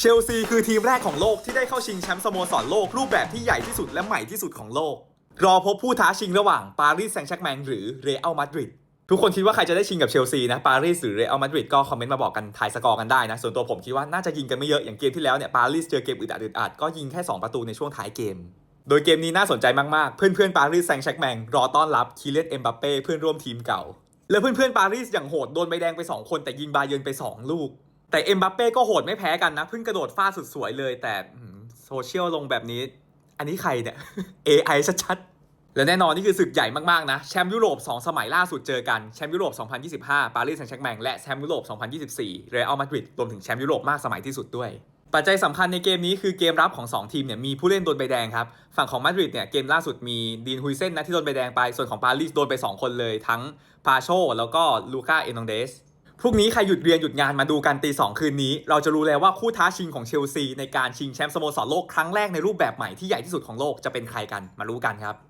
เชลซีคือทีมแรกของโลกที่ได้เข้าชิงแชมป์สโมสรโลกรูปแบบที่ใหญ่ที่สุดและใหม่ที่สุดของโลก รอพบผู้ท้าชิงระหว่างปารีสแซงต์แชร์แมงหรือเรอัลมาดริดทุกคนคิดว่าใครจะได้ชิงกับเชลซีนะปารีสหรือเรอัลมาดริดก็คอมเมนต์มาบอกกันทายสกอร์กันได้นะ ส่วนตัวผมคิดว่าน่าจะยิงกันไม่เยอะ อย่างเกมที่แล้วเนี่ยปารีสเจอเกมอึดอัดอึดอัดก็ยิงแค่ 2 ประตูในช่วงท้ายเกม โดยเกมนี้น่าสนใจมากๆ เพื่อนๆปารีสแซงต์แชร์แมงรอต้อนรับคีเลียนเอ็มบัปเป้เพื่อนร่วมทีมเก่า แล้วเพื่อนๆปารีสอย่างโหดโดนใบแดงไป 2 คนแต่ยิงบาเยินไป 2 ลูก แต่เอ็มบัปเป้ก็โหดไม่แพ้กันนะ เพิ่งกระโดดฟาดสุดสวยเลย แต่โซเชียลลงแบบนี้ อันนี้ใครเนี่ย AI ชัดๆ และแน่นอนนี่คือศึกใหญ่มาก ๆ นะ แชมป์ยุโรป 2 สมัยล่าสุดเจอกัน แชมป์ยุโรป 2025 ปารีสแซงต์แชร์แมงและแชมป์ยุโรป 2024 เรอัลมาดริดรวมถึงแชมป์ยุโรปมากสมัยที่สุดด้วยปัจจัยสำคัญในเกมนี้คือเกมรับของ 2 ทีมเนี่ยมีผู้เล่นโดนใบแดงครับ ฝั่งของมาดริดเนี่ยเกมล่าสุดมีดีนฮุยเซนนะที่โดนใบแดงไป ส่วนของปารีสโดนไป 2 คนเลยทั้งพาโชแล้วก็ลูก้าเอนองเดส พรุ่งนี้ใครหยุดเรียนหยุดงานมาดูกันตีสองคืนนี้ เราจะรู้แล้วว่าคู่ท้าชิงของเชลซีในการชิงแชมป์สโมสรโลกครั้งแรกในรูปแบบใหม่ที่ใหญ่ที่สุดของโลกจะเป็นใครกันมารู้กันครับ